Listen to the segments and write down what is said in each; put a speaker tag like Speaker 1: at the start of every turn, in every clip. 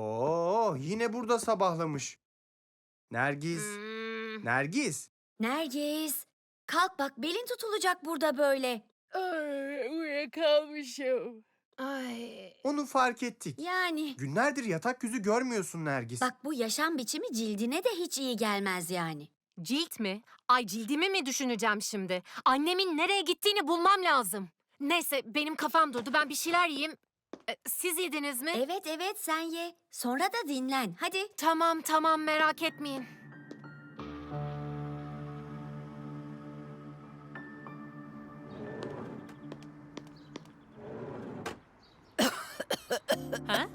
Speaker 1: Oo, yine burada sabahlamış. Nergis,
Speaker 2: Hmm.
Speaker 1: Nergis.
Speaker 3: Nergis, kalk bak belin tutulacak burada böyle.
Speaker 2: Ay, uyuyakalmışım. Ay.
Speaker 1: Onu fark ettik.
Speaker 3: Yani
Speaker 1: Günlerdir yatak yüzü görmüyorsun Nergis.
Speaker 3: bak bu yaşam biçimi cildine de hiç iyi gelmez yani.
Speaker 2: Cilt mi? Ay cildimi mi düşüneceğim şimdi? Annemin nereye gittiğini bulmam lazım. Neyse benim kafam durdu. Ben bir şeyler yiyeyim. E, Siz yediniz mi?
Speaker 3: Evet evet sen ye. Sonra da dinlen. Hadi.
Speaker 2: Tamam tamam merak etmeyin. ha?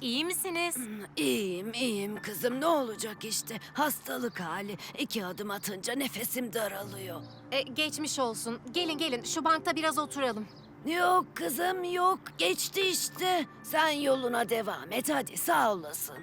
Speaker 2: İyi misiniz?
Speaker 4: İyiyim, iyiyim kızım. Ne olacak işte? Hastalık hali. İki adım atınca nefesim daralıyor.
Speaker 2: E, geçmiş olsun. Gelin gelin şu bankta biraz oturalım.
Speaker 4: Yok kızım yok. Geçti işte. Sen yoluna devam et hadi sağ olasın.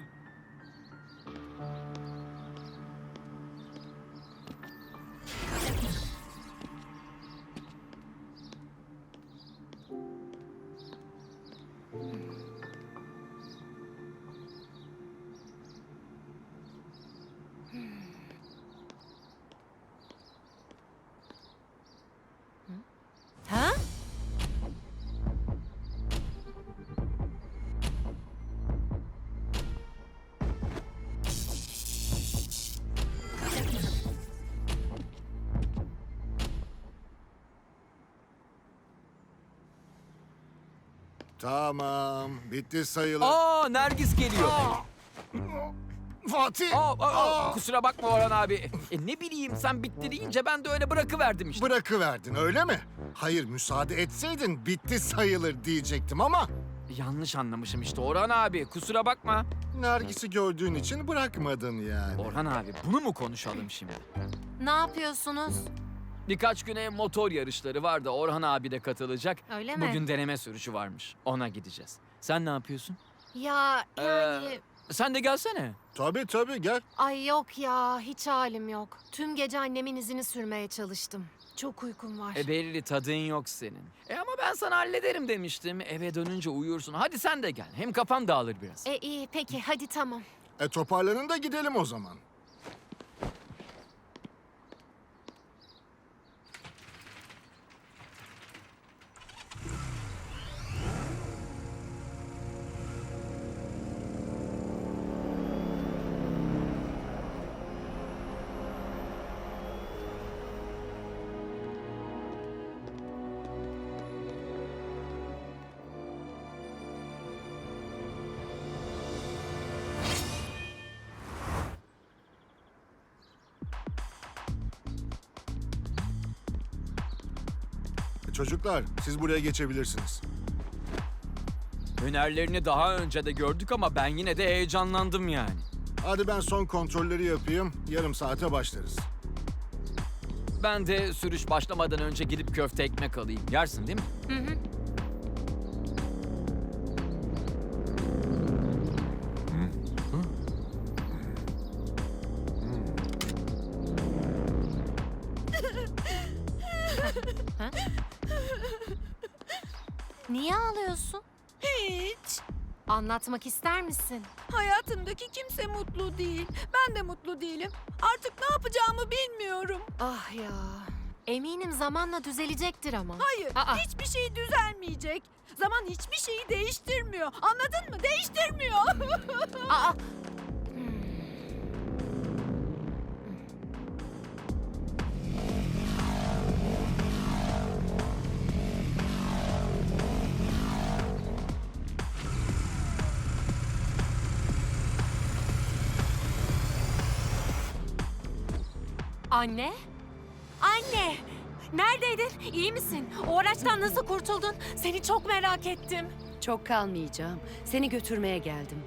Speaker 5: Tamam, bitti sayılır.
Speaker 6: Aa Nergis geliyor.
Speaker 5: Fatih!
Speaker 6: Aa, aa, aa, kusura bakma Orhan abi. E, ne bileyim sen bitti deyince ben de öyle bırakıverdim işte.
Speaker 5: Bırakıverdin öyle mi? Hayır müsaade etseydin bitti sayılır diyecektim ama...
Speaker 6: Yanlış anlamışım işte Orhan abi kusura bakma.
Speaker 5: Nergis'i gördüğün için bırakmadın yani.
Speaker 6: Orhan abi bunu mu konuşalım şimdi?
Speaker 2: Ne yapıyorsunuz?
Speaker 6: Birkaç güne motor yarışları var da Orhan abi de katılacak.
Speaker 2: Öyle mi?
Speaker 6: Bugün deneme sürüşü varmış. Ona gideceğiz. Sen ne yapıyorsun?
Speaker 2: Ya
Speaker 6: Ee,
Speaker 2: yani...
Speaker 6: Sen de gelsene.
Speaker 5: Tabii tabii gel.
Speaker 2: Ay yok ya hiç halim yok. Tüm gece annemin izini sürmeye çalıştım. Çok uykum var.
Speaker 6: E belli tadın yok senin. E ama ben sana hallederim demiştim. Eve dönünce uyursun. Hadi sen de gel. Hem kafan dağılır biraz.
Speaker 2: E iyi peki hadi tamam.
Speaker 5: E toparlanın da gidelim o zaman. Çocuklar siz buraya geçebilirsiniz.
Speaker 6: Hünerlerini daha önce de gördük ama ben yine de heyecanlandım yani.
Speaker 5: Hadi ben son kontrolleri yapayım. Yarım saate başlarız.
Speaker 6: Ben de sürüş başlamadan önce gidip köfte ekmek alayım. Yersin değil mi?
Speaker 2: Hı hı. Niye ağlıyorsun?
Speaker 4: Hiç.
Speaker 2: Anlatmak ister misin?
Speaker 4: Hayatımdaki kimse mutlu değil. Ben de mutlu değilim. Artık ne yapacağımı bilmiyorum.
Speaker 2: Ah ya. Eminim zamanla düzelecektir ama.
Speaker 4: Hayır,
Speaker 2: Aa.
Speaker 4: hiçbir şey düzelmeyecek. Zaman hiçbir şeyi değiştirmiyor. Anladın mı? Değiştirmiyor.
Speaker 2: Aa. Anne? Anne! Neredeydin? İyi misin? O araçtan nasıl kurtuldun? Seni çok merak ettim.
Speaker 4: Çok kalmayacağım. Seni götürmeye geldim.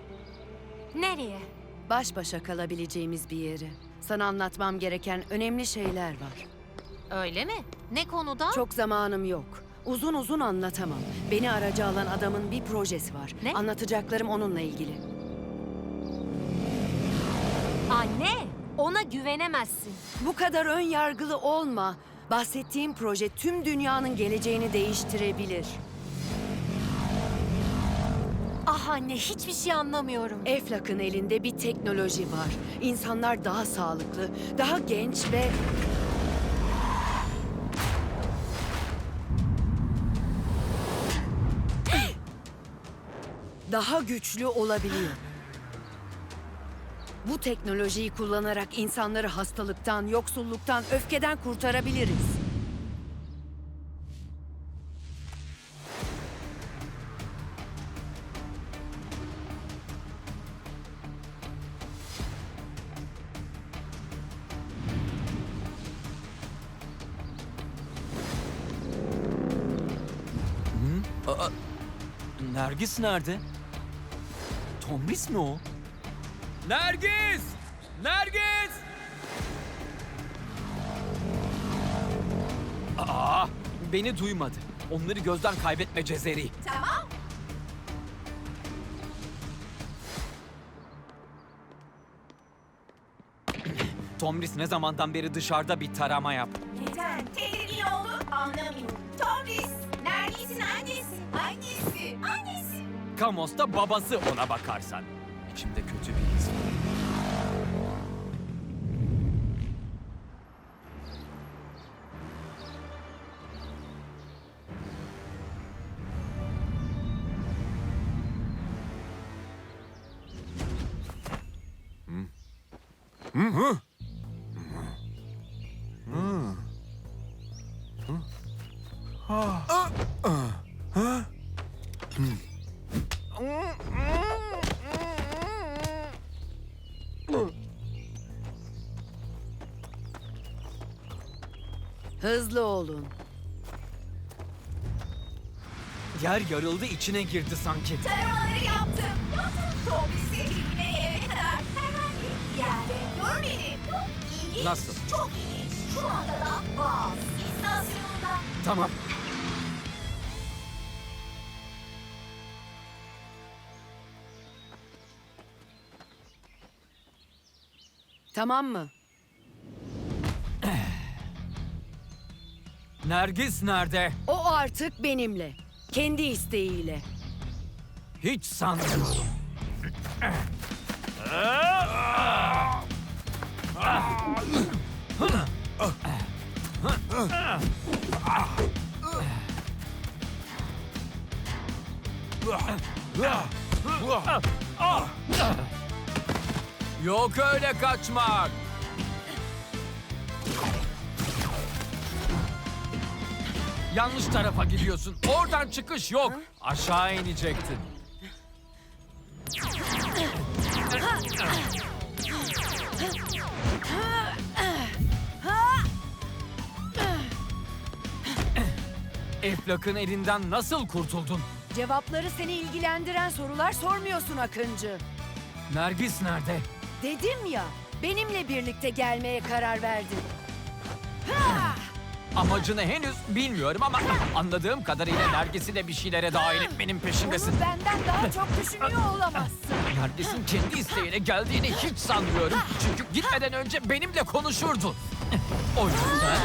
Speaker 2: Nereye?
Speaker 4: Baş başa kalabileceğimiz bir yere. Sana anlatmam gereken önemli şeyler var.
Speaker 2: Öyle mi? Ne konuda?
Speaker 4: Çok zamanım yok. Uzun uzun anlatamam. Beni aracı alan adamın bir projesi var.
Speaker 2: Ne?
Speaker 4: Anlatacaklarım onunla ilgili.
Speaker 2: Ona güvenemezsin.
Speaker 4: Bu kadar ön yargılı olma. Bahsettiğim proje tüm dünyanın geleceğini değiştirebilir.
Speaker 2: Ah anne hiçbir şey anlamıyorum.
Speaker 4: Eflak'ın elinde bir teknoloji var. İnsanlar daha sağlıklı, daha genç ve... Daha güçlü olabiliyor. Bu teknolojiyi kullanarak insanları hastalıktan, yoksulluktan, öfkeden kurtarabiliriz.
Speaker 6: Nergis nerede? Tomris mi o? Nergis! Nergis! Aa, beni duymadı. Onları gözden kaybetme Cezeri.
Speaker 3: Tamam.
Speaker 6: Tomris ne zamandan beri dışarıda bir tarama yap.
Speaker 3: Neden? Tedirgin oldu anlamıyorum. Tomris, Nergis'in annesi. Annesi, annesi.
Speaker 6: Kamos da babası ona bakarsan. İçimde kötü bir
Speaker 4: Hızlı olun.
Speaker 6: Yer yarıldı içine girdi sanki.
Speaker 3: Taramaları yaptım. Yaptım. Tomris'e birbirine gelene kadar herhangi bir yerde görmedim. Çok ilginç.
Speaker 6: Nasıl?
Speaker 3: Çok ilginç. Şu anda da Boğaz istasyonunda.
Speaker 6: Tamam.
Speaker 4: Tamam mı?
Speaker 6: Nergis nerede?
Speaker 4: O artık benimle. Kendi isteğiyle.
Speaker 6: Hiç sanmıyorum. Yok öyle kaçmak. Yanlış tarafa gidiyorsun. Oradan çıkış yok. Aşağı inecektin. Eflak'ın elinden nasıl kurtuldun?
Speaker 4: Cevapları seni ilgilendiren sorular sormuyorsun Akıncı.
Speaker 6: Nergis nerede?
Speaker 4: Dedim ya, benimle birlikte gelmeye karar verdi.
Speaker 6: Amacını henüz bilmiyorum ama anladığım kadarıyla Nergis'i de bir şeylere dahil etmenin peşindesin.
Speaker 4: Onu benden daha çok düşünüyor olamazsın.
Speaker 6: Nergis'in kendi isteğine geldiğini hiç sanmıyorum. Çünkü gitmeden önce benimle konuşurdu. O yüzden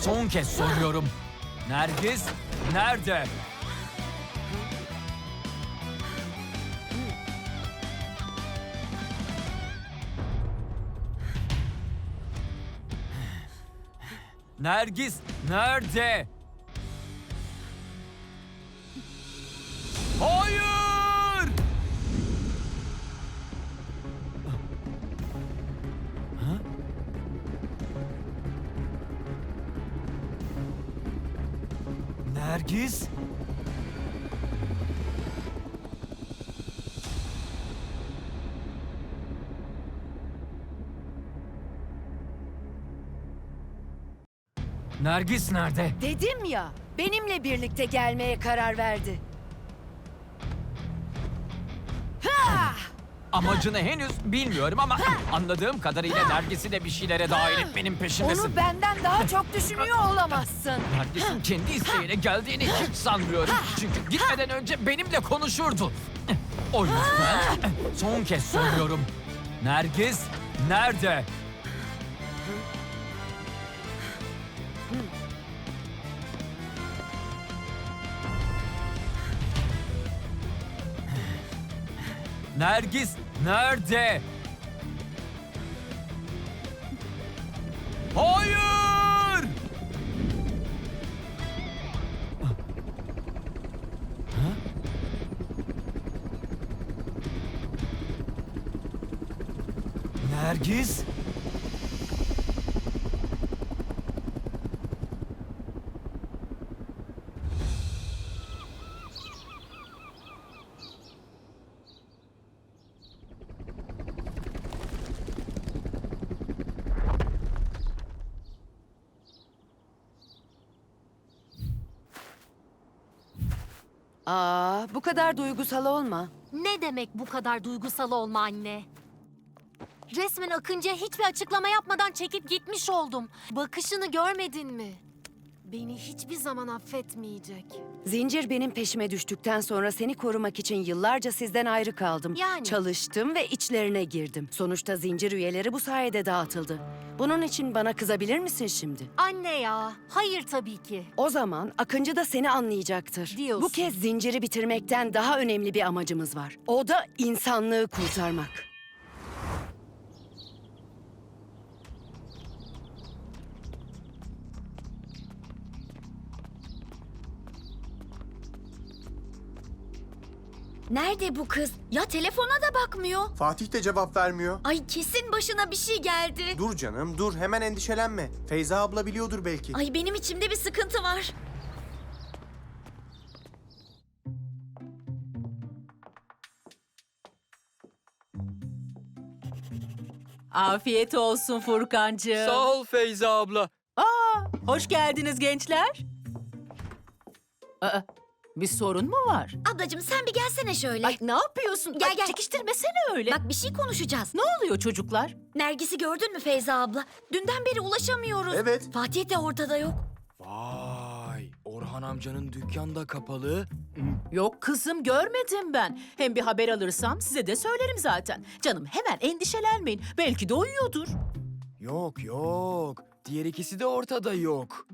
Speaker 6: son kez soruyorum. Nergis nerede? Nergis nerede? Nergis nerede?
Speaker 4: Dedim ya, benimle birlikte gelmeye karar verdi.
Speaker 6: Amacını henüz bilmiyorum ama anladığım kadarıyla Nergis'i de bir şeylere dahil etmenin peşindesin.
Speaker 4: Onu benden daha çok düşünüyor olamazsın.
Speaker 6: Nergis'in kendi isteğine geldiğini hiç sanmıyorum. Çünkü gitmeden önce benimle konuşurdu. O yüzden son kez soruyorum. Nergis nerede? Nergis nerede? Hayır! Ha? Nergis?
Speaker 4: Aa, bu kadar duygusal olma.
Speaker 2: Ne demek bu kadar duygusal olma anne? Resmen Akıncı'ya hiçbir açıklama yapmadan çekip gitmiş oldum. Bakışını görmedin mi? Beni hiçbir zaman affetmeyecek.
Speaker 4: Zincir benim peşime düştükten sonra seni korumak için yıllarca sizden ayrı kaldım.
Speaker 2: Yani?
Speaker 4: Çalıştım ve içlerine girdim. Sonuçta zincir üyeleri bu sayede dağıtıldı. Bunun için bana kızabilir misin şimdi?
Speaker 2: Anne ya, hayır tabii ki.
Speaker 4: O zaman Akıncı da seni anlayacaktır.
Speaker 2: Diyorsun.
Speaker 4: Bu kez zinciri bitirmekten daha önemli bir amacımız var. O da insanlığı kurtarmak.
Speaker 3: Nerede bu kız? Ya telefona da bakmıyor.
Speaker 1: Fatih de cevap vermiyor.
Speaker 3: Ay kesin başına bir şey geldi.
Speaker 1: Dur canım dur hemen endişelenme. Feyza abla biliyordur belki.
Speaker 3: Ay benim içimde bir sıkıntı var.
Speaker 7: Afiyet olsun Furkancığım.
Speaker 6: Sağ ol Feyza abla.
Speaker 7: Hoş geldiniz gençler. Aa, bir sorun mu var?
Speaker 3: Ablacığım sen bir gelsene şöyle.
Speaker 7: Ay ne yapıyorsun?
Speaker 3: Gel,
Speaker 7: Ay,
Speaker 3: gel.
Speaker 7: Çekiştirmesene öyle.
Speaker 3: Bak bir şey konuşacağız.
Speaker 7: Ne oluyor çocuklar?
Speaker 3: Nergis'i gördün mü Feyza abla? Dünden beri ulaşamıyoruz.
Speaker 1: Evet.
Speaker 3: Fatih de ortada yok.
Speaker 8: Vay, Orhan amcanın dükkan da kapalı.
Speaker 7: Yok kızım görmedim ben. Hem bir haber alırsam size de söylerim zaten. Canım hemen endişelenmeyin. Belki de uyuyordur.
Speaker 8: Yok yok, diğer ikisi de ortada yok.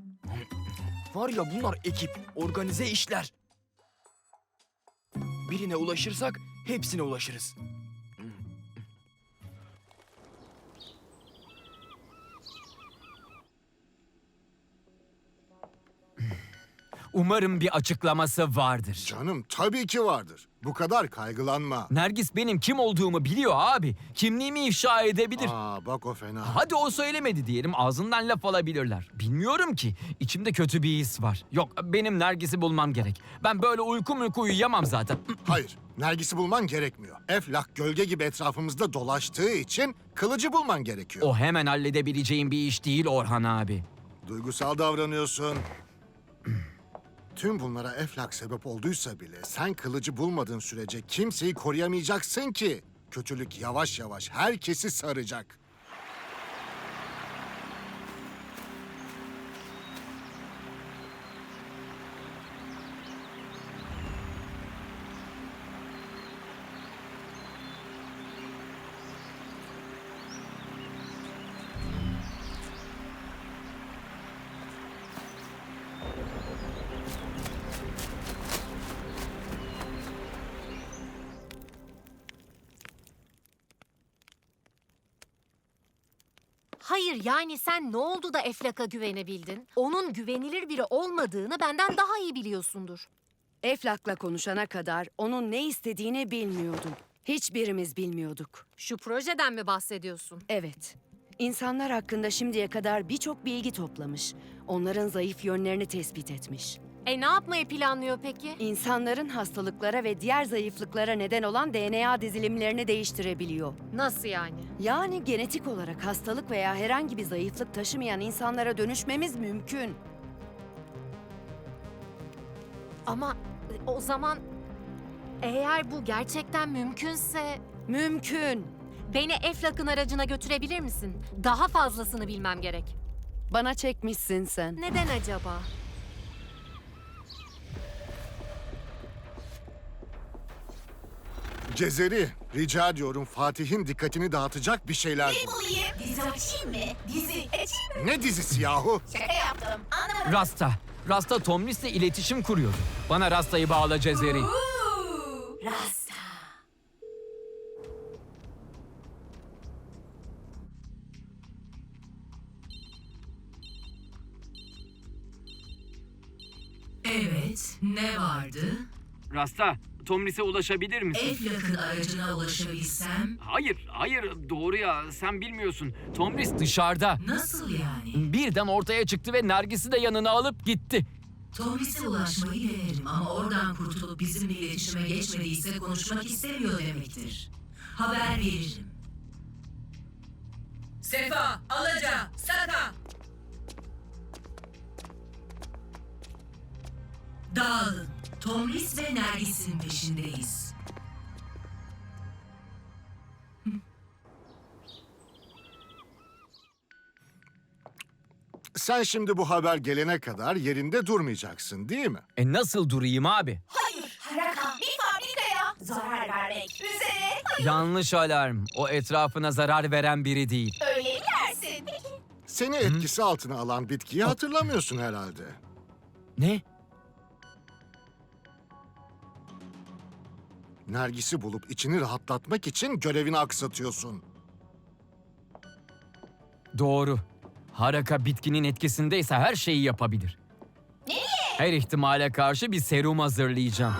Speaker 8: Var ya bunlar ekip, organize işler. Birine ulaşırsak hepsine ulaşırız.
Speaker 6: Umarım bir açıklaması vardır.
Speaker 5: Canım tabii ki vardır. Bu kadar kaygılanma.
Speaker 6: Nergis benim kim olduğumu biliyor abi. Kimliğimi ifşa edebilir.
Speaker 5: Aa bak o fena.
Speaker 6: Hadi o söylemedi diyelim ağzından laf alabilirler. Bilmiyorum ki. İçimde kötü bir his var. Yok benim Nergis'i bulmam gerek. Ben böyle uyku uyku uyuyamam zaten.
Speaker 5: Hayır, Nergis'i bulman gerekmiyor. Eflak gölge gibi etrafımızda dolaştığı için kılıcı bulman gerekiyor.
Speaker 6: O hemen halledebileceğim bir iş değil Orhan abi.
Speaker 5: Duygusal davranıyorsun. Tüm bunlara Eflak sebep olduysa bile sen kılıcı bulmadığın sürece kimseyi koruyamayacaksın ki. Kötülük yavaş yavaş herkesi saracak.
Speaker 2: Yani sen ne oldu da Eflak'a güvenebildin? Onun güvenilir biri olmadığını benden daha iyi biliyorsundur.
Speaker 4: Eflak'la konuşana kadar onun ne istediğini bilmiyordum. Hiçbirimiz bilmiyorduk.
Speaker 2: Şu projeden mi bahsediyorsun?
Speaker 4: Evet. İnsanlar hakkında şimdiye kadar birçok bilgi toplamış. Onların zayıf yönlerini tespit etmiş.
Speaker 2: E ne yapmayı planlıyor peki?
Speaker 4: İnsanların hastalıklara ve diğer zayıflıklara neden olan DNA dizilimlerini değiştirebiliyor.
Speaker 2: Nasıl yani?
Speaker 4: Yani genetik olarak hastalık veya herhangi bir zayıflık taşımayan insanlara dönüşmemiz mümkün.
Speaker 2: Ama e, o zaman eğer bu gerçekten mümkünse
Speaker 4: Mümkün.
Speaker 2: beni Eflak'ın aracına götürebilir misin? Daha fazlasını bilmem gerek.
Speaker 4: Bana çekmişsin sen.
Speaker 2: Neden acaba?
Speaker 5: Cezeri, rica ediyorum Fatih'in dikkatini dağıtacak bir şeyler Ne bul.
Speaker 3: bulayım? Dizi açayım mı? Dizi açayım mı?
Speaker 5: Ne dizisi yahu?
Speaker 3: Şaka yaptım. Anlamadım.
Speaker 6: Rasta. Rasta Tomris'le iletişim kuruyordu. Bana Rasta'yı bağla Cezeri.
Speaker 3: Rasta.
Speaker 9: Evet, ne vardı?
Speaker 10: Rasta, Tomris'e ulaşabilir misin?
Speaker 9: Eflak'ın aracına ulaşabilsem
Speaker 10: Hayır, hayır doğru ya sen bilmiyorsun. Tomris
Speaker 6: Dışarıda.
Speaker 9: nasıl yani?
Speaker 6: Birden ortaya çıktı ve Nergis'i de yanına alıp gitti.
Speaker 9: Tomris'e ulaşmayı denerim ama oradan kurtulup bizimle iletişime geçmediyse konuşmak istemiyor demektir. Haber veririm. Sefa, Alaca, Saka! Dağılın. Tomris ve Nergis'in peşindeyiz.
Speaker 5: Sen şimdi bu haber gelene kadar yerinde durmayacaksın değil mi?
Speaker 6: E nasıl durayım abi?
Speaker 3: Hayır. Haraka bir fabrikaya zarar vermek üzere.
Speaker 6: Yanlış alarm. O etrafına zarar veren biri değil.
Speaker 3: Öyle mi dersin? Peki.
Speaker 5: Seni etkisi altına alan bitkiyi hatırlamıyorsun herhalde.
Speaker 6: Ne?
Speaker 5: Nergis'i bulup içini rahatlatmak için görevini aksatıyorsun.
Speaker 6: Doğru. Haraka bitkinin etkisindeyse her şeyi yapabilir. Her ihtimale karşı bir serum hazırlayacağım.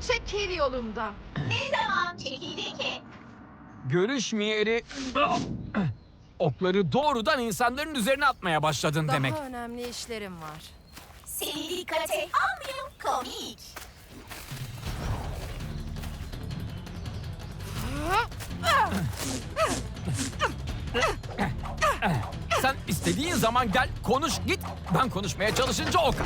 Speaker 3: Çekil yolumdan. Ne zaman çekildi ki?
Speaker 6: Görüşmeyeli... Okları doğrudan insanların üzerine atmaya başladın demek.
Speaker 4: önemli işlerim var.
Speaker 3: Seni dikkate almıyor komik.
Speaker 6: Sen istediğin zaman gel konuş git. Ben konuşmaya çalışınca ok.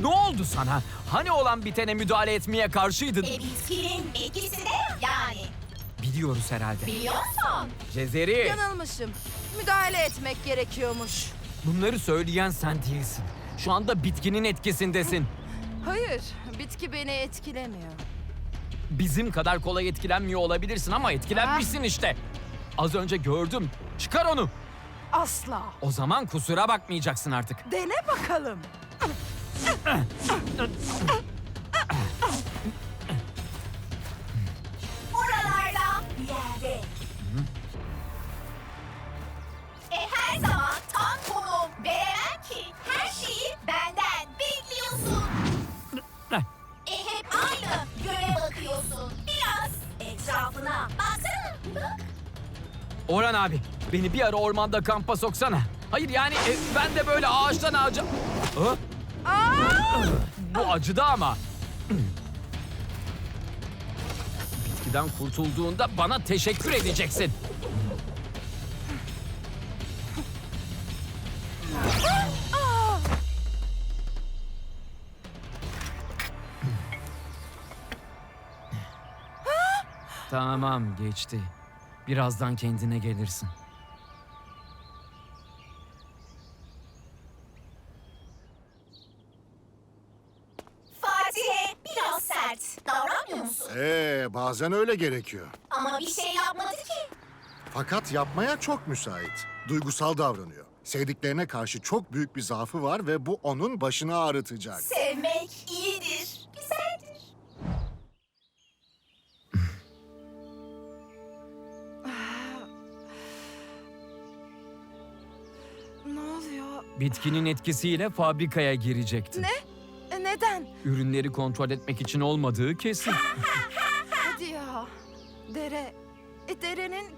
Speaker 6: Ne oldu sana? Hani olan bitene müdahale etmeye karşıydın?
Speaker 3: E bitkinin etkisi de yani.
Speaker 6: Biliyoruz herhalde.
Speaker 3: Biliyorsun.
Speaker 6: Cezeri,
Speaker 4: Yanılmışım. Müdahale etmek gerekiyormuş.
Speaker 6: bunları söyleyen sen değilsin. Şu anda bitkinin etkisindesin.
Speaker 4: Hayır, bitki beni etkilemiyor.
Speaker 6: Bizim kadar kolay etkilenmiyor olabilirsin ama etkilenmişsin işte. Az önce gördüm. Çıkar onu.
Speaker 4: Asla.
Speaker 6: O zaman kusura bakmayacaksın artık.
Speaker 4: Dene bakalım.
Speaker 3: Oralarda bir. E her zaman tam konum veremem ki. Her şeyi benden bekliyorsun. E hep aynı göğe bakıyorsun. Biraz etrafına baksana. Bak.
Speaker 6: Orhan abi, beni bir ara ormanda kampa soksana. Hayır yani e, ben de böyle ağaçtan ağaca... Ha? Bu acıdı ama. Bitkiden kurtulduğunda bana teşekkür edeceksin. Tamam geçti. Birazdan kendine gelirsin.
Speaker 3: Fatih'e biraz sert davranmıyor musun?
Speaker 5: Bazen öyle gerekiyor.
Speaker 3: Ama bir şey yapmadı ki.
Speaker 5: Fakat yapmaya çok müsait. Duygusal davranıyor. Sevdiklerine karşı çok büyük bir zaafı var ve bu onun başını ağrıtacak.
Speaker 3: Sevmek iyidir, güzeldir.
Speaker 4: Ne oluyor?
Speaker 6: Bitkinin etkisiyle fabrikaya girecektin.
Speaker 4: E, neden?
Speaker 6: Ürünleri kontrol etmek için olmadığı kesin.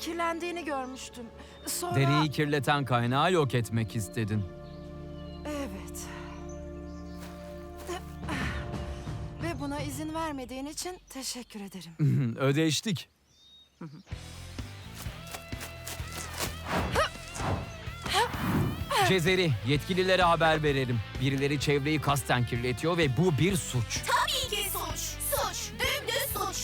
Speaker 4: kirlendiğini görmüştüm. Sonra...
Speaker 6: Dereyi kirleten kaynağı yok etmek istedin.
Speaker 4: Evet. Ve buna izin vermediğin için teşekkür ederim.
Speaker 6: Ödeştik. Cezeri, yetkililere haber verelim. Birileri çevreyi kasten kirletiyor ve bu bir suç.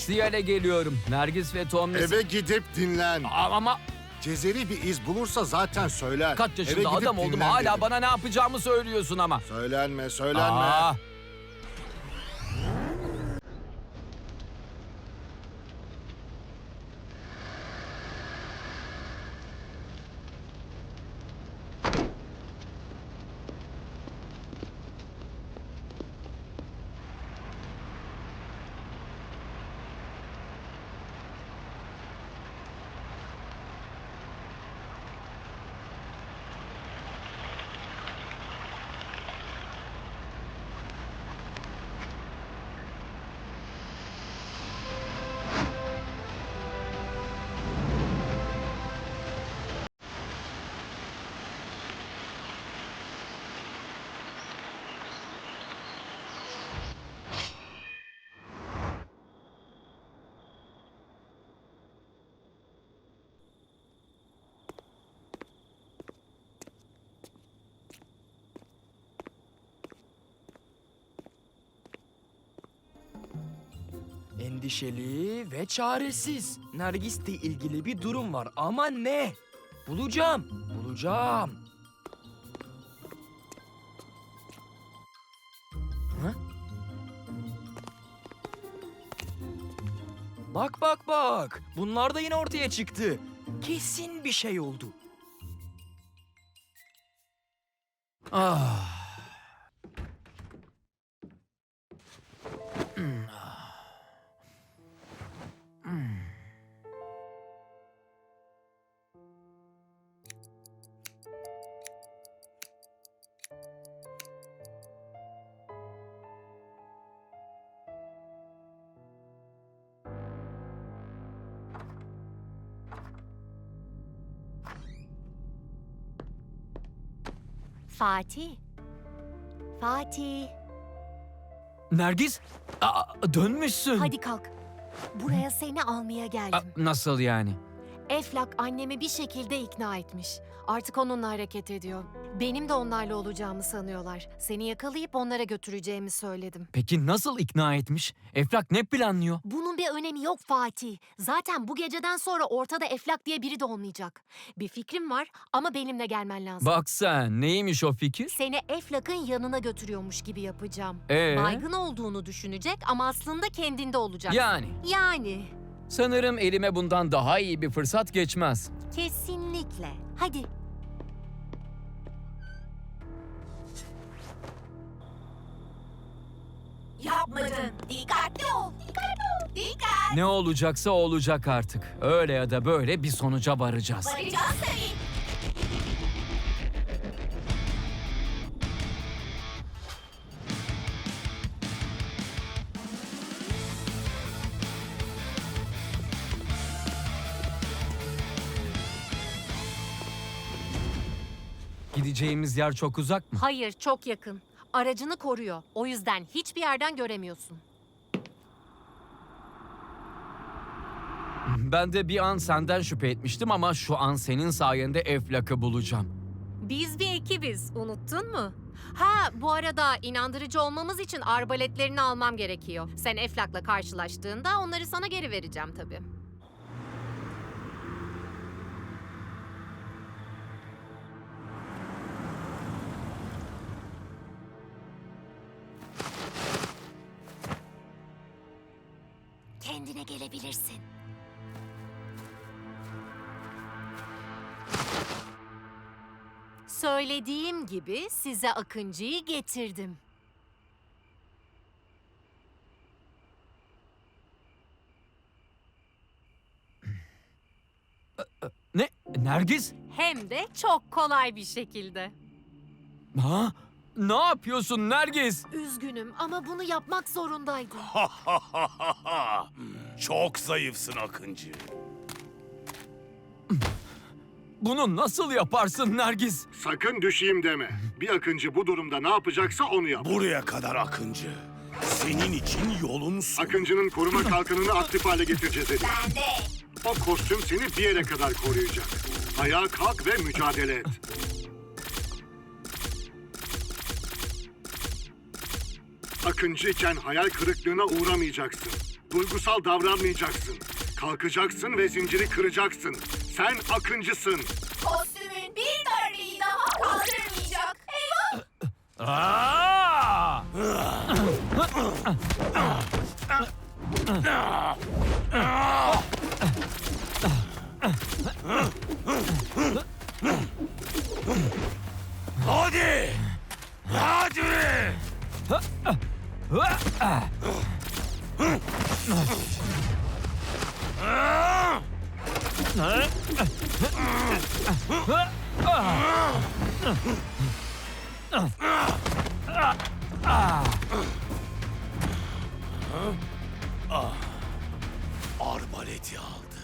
Speaker 6: Siyale geliyorum. Nergis ve Tomris...
Speaker 5: Eve gidip dinlen.
Speaker 6: A- Ama
Speaker 5: Cezeri bir iz bulursa zaten söyler.
Speaker 6: kaç
Speaker 5: Eve
Speaker 6: yaşında
Speaker 5: gidip
Speaker 6: adam oldum
Speaker 5: dinlen
Speaker 6: hala
Speaker 5: dedim.
Speaker 6: bana ne yapacağımı söylüyorsun ama.
Speaker 5: Söylenme, söylenme.
Speaker 6: Aa,
Speaker 8: Endişeli ve çaresiz. Nergis'le ilgili bir durum var ama ne? Bulacağım, bulacağım. Ha? Bak bak bak. Bunlar da yine ortaya çıktı. Kesin bir şey oldu.
Speaker 6: ah.
Speaker 2: Fatih. Fatih.
Speaker 6: Nergis, aa, dönmüşsün.
Speaker 2: Hadi kalk. Buraya seni almaya
Speaker 6: Aa,
Speaker 2: geldim.
Speaker 6: nasıl yani?
Speaker 2: Eflak annemi bir şekilde ikna etmiş. Artık onunla hareket ediyor. Benim de onlarla olacağımı sanıyorlar. Seni yakalayıp onlara götüreceğimi söyledim.
Speaker 6: Peki nasıl ikna etmiş? Eflak ne planlıyor?
Speaker 2: Bunun bir önemi yok Fatih. Zaten bu geceden sonra ortada Eflak diye biri de olmayacak. Bir fikrim var ama benimle gelmen lazım.
Speaker 6: Bak sen, neymiş o fikir?
Speaker 2: Seni Eflak'ın yanına götürüyormuş gibi yapacağım.
Speaker 6: Ee?
Speaker 2: Baygın olduğunu düşünecek ama aslında kendinde olacak.
Speaker 6: Yani,
Speaker 2: Yani.
Speaker 6: sanırım elime bundan daha iyi bir fırsat geçmez.
Speaker 2: Kesinlikle. Hadi.
Speaker 3: Yapmadın. Dikkatli ol. Dikkatli ol. Dikkat.
Speaker 6: Ne olacaksa olacak artık. Öyle ya da böyle bir sonuca varacağız.
Speaker 3: Varacağız tabii.
Speaker 6: Gideceğimiz yer çok uzak mı?
Speaker 2: Hayır, çok yakın. Aracını koruyor. O yüzden hiçbir yerden göremiyorsun.
Speaker 6: Ben de bir an senden şüphe etmiştim ama şu an senin sayende Eflak'ı bulacağım.
Speaker 2: Biz bir ekibiz, unuttun mu? Ha, bu arada inandırıcı olmamız için arbaletlerini almam gerekiyor. Sen Eflak'la karşılaştığında onları sana geri vereceğim tabii. Söylediğim gibi size Akıncı'yı getirdim.
Speaker 6: Ne? Nergis?
Speaker 2: Hem de çok kolay bir şekilde.
Speaker 6: Ha? Ne yapıyorsun Nergis?
Speaker 2: Üzgünüm ama bunu yapmak zorundaydım.
Speaker 11: Çok zayıfsın Akıncı.
Speaker 6: Bunu nasıl yaparsın Nergis?
Speaker 5: Sakın düşeyim deme. Bir akıncı bu durumda ne yapacaksa onu yap.
Speaker 11: Buraya kadar Akıncı. Senin için yolun son.
Speaker 5: Akıncı'nın koruma kalkanını aktif hale getireceğiz
Speaker 3: de.
Speaker 5: O kostüm seni bir yere kadar koruyacak. Ayağa kalk ve mücadele et. Akıncıyken hayal kırıklığına uğramayacaksın. Duygusal davranmayacaksın. Kalkacaksın ve zinciri kıracaksın. Sen akıncısın.
Speaker 3: Kostümün bir darbeyi daha kaldırmayacak. Eyvah!
Speaker 6: Aa!
Speaker 11: Hadi! Hadi! Arbaleti aldı.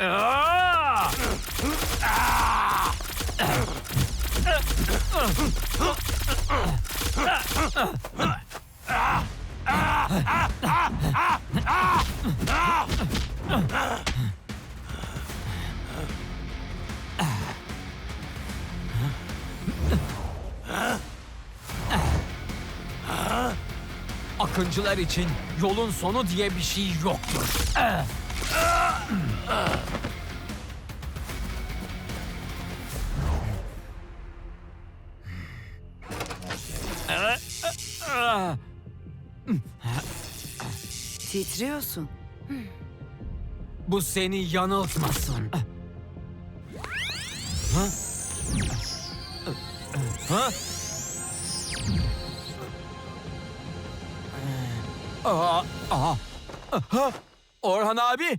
Speaker 6: Aa! Akıncılar için yolun sonu diye bir şey yoktur.
Speaker 4: Titriyorsun.
Speaker 6: Bu seni yanıltmasın. Ha? Ha? Aa, aha. Aha. Orhan abi,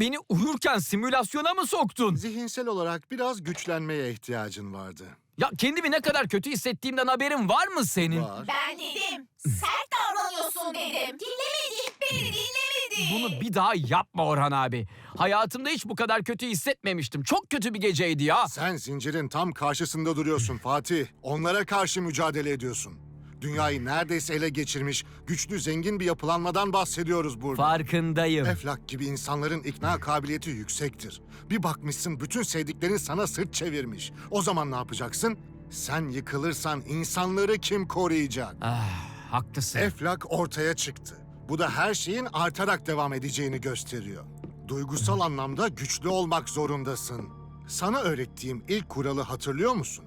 Speaker 6: beni uyurken simülasyona mı soktun?
Speaker 5: Zihinsel olarak biraz güçlenmeye ihtiyacın vardı.
Speaker 6: Ya kendimi ne kadar kötü hissettiğimden haberin var mı senin?
Speaker 5: Var.
Speaker 3: Ben dedim. Sert davranıyorsun dedim. Dinlemedi. Beni dinlemedi.
Speaker 6: Bunu bir daha yapma Orhan abi. Hayatımda hiç bu kadar kötü hissetmemiştim. Çok kötü bir geceydi ya.
Speaker 5: Sen zincirin tam karşısında duruyorsun Fatih. Onlara karşı mücadele ediyorsun. Dünyayı neredeyse ele geçirmiş, güçlü, zengin bir yapılanmadan bahsediyoruz burada.
Speaker 6: Farkındayım.
Speaker 5: Eflak gibi insanların ikna kabiliyeti yüksektir. Bir bakmışsın bütün sevdiklerin sana sırt çevirmiş. O zaman ne yapacaksın? Sen yıkılırsan insanları kim koruyacak?
Speaker 6: Ah, haklısın.
Speaker 5: Eflak ortaya çıktı. Bu da her şeyin artarak devam edeceğini gösteriyor. Duygusal anlamda güçlü olmak zorundasın. Sana öğrettiğim ilk kuralı hatırlıyor musun?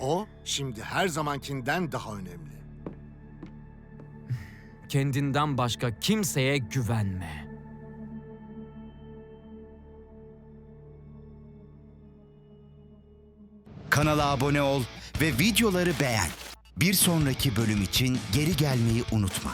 Speaker 5: O şimdi her zamankinden daha önemli.
Speaker 6: Kendinden başka kimseye güvenme.
Speaker 12: Kanala abone ol ve videoları beğen. Bir sonraki bölüm için geri gelmeyi unutma.